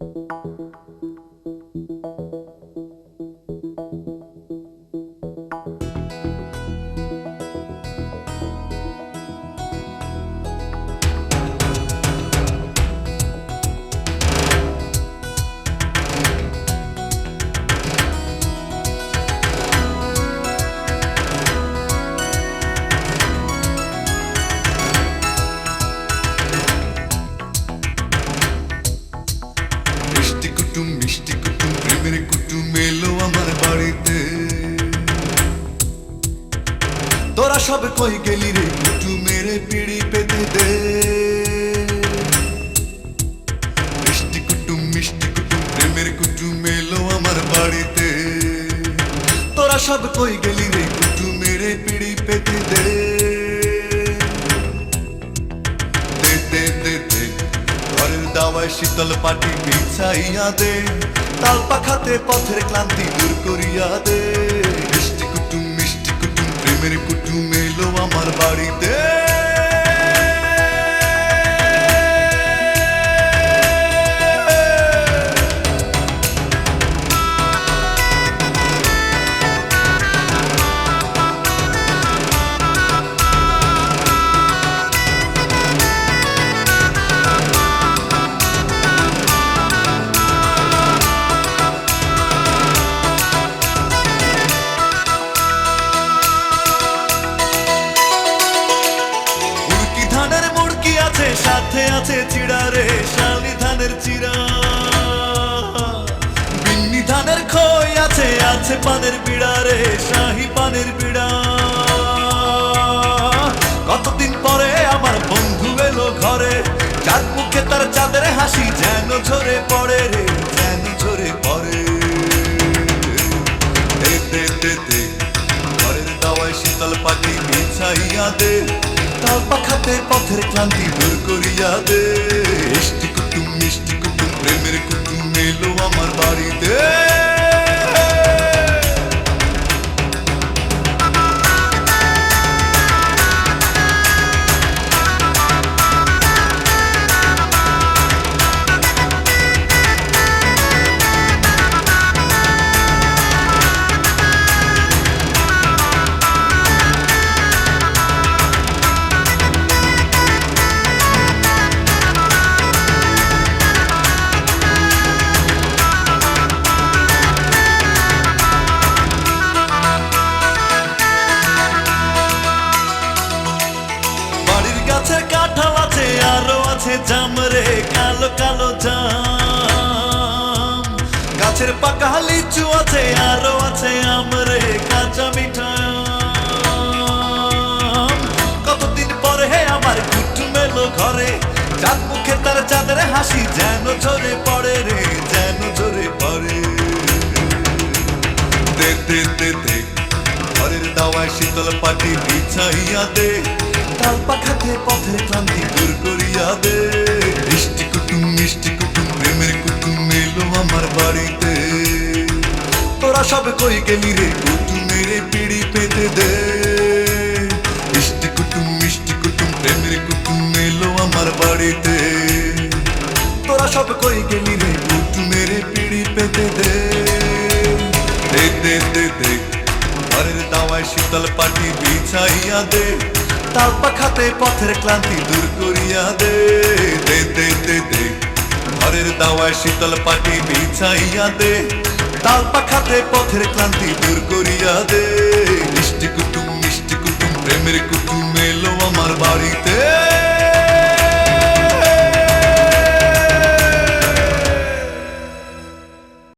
মিষ্টি কুটুম, মিষ্টি কুটুম, প্রেমের কুটুম এলো আমার বাড়িতে। তোরা সব কই গেলি রে কুটুমের পিড়ি পেতে দে। মিষ্টি কুটুম মিষ্টি কুটুম, প্রেমের কুটুম এলো আমার বাড়িতে। তোরা সব কই গেলি রে কুটুমের পিড়ি পেতে দে। দে শীতল পাটি বিছাইয়া দে, তাল পাখাতে পথের ক্লান্তি দূর করিয়া দে। মিষ্টি কুটুম মিষ্টি কুটুম, প্রেমের কুটুম এলো আমার বাড়িতে। সাথে আছে চিড়া রে, শালি ধানের চিড়া। বিন্নি ধানের খই আছে আছে পানের বিড়া রে, শাহি পানের বিড়া। কতদিন পরে আমার বন্ধু এলো ঘরে চার মুখে তার চাঁদের হাসি যেন ঝরে পড়ে রে, যেন ঝরে পড়ে। ঘরের দাওয়ায় শীতল পাটি বিছাইয়া দে। তাল পাখাতে পথের ক্লান্তি দূর করিয়া দে। মিষ্টি কুটুম মিষ্টি কুটুম, প্রেমের কুটুম এলো আমার বাড়িতে। আরও আছে জাম রে, কালো কালো জাম। গাছের পাকা লিচু আছে, আরও আছে আম রে, কাঁচা মিঠা। কতদিন পরে হে আমার কুটুম এলো ঘরে, চাঁদ মুখে তার চাঁদের হাসি যেন ঝরে পড়ে রে, যেন ঝরে পড়ে। দে দে দে দে ঘরের দাওয়ায় শীতল পাটি বিছাইয়া দে। তাল পাখাতে পথের ক্লান্তি দূর করিয়া দে। মিষ্টি কুটুম মিষ্টি কুটুম, প্রেমের কুটুম এলো আমার বাড়িতে। তোরা সব কই গেলি রে, কুটুমের পিড়ি পেতে দে। মিষ্টি কুটুম মিষ্টি কুটুম, প্রেমের কুটুম এলো আমার বাড়িতে। তোরা সব কই গেলি রে, কুটুমের পিড়ি পেতে দে দে দে দে দাওয়ায় শীতল পাটি বিছাইয়া দে। তাল পাখাতে পথের ক্লান্তি দূর করিয়া দে। দে দে দে দে। ঘরের দাওয়ায় শীতল পাটি বিছাইয়া দে। তাল পাখাতে পথের ক্লান্তি দূর করিয়া দে। মিষ্টি কুটুম মিষ্টি কুটুম, প্রেমের কুটুম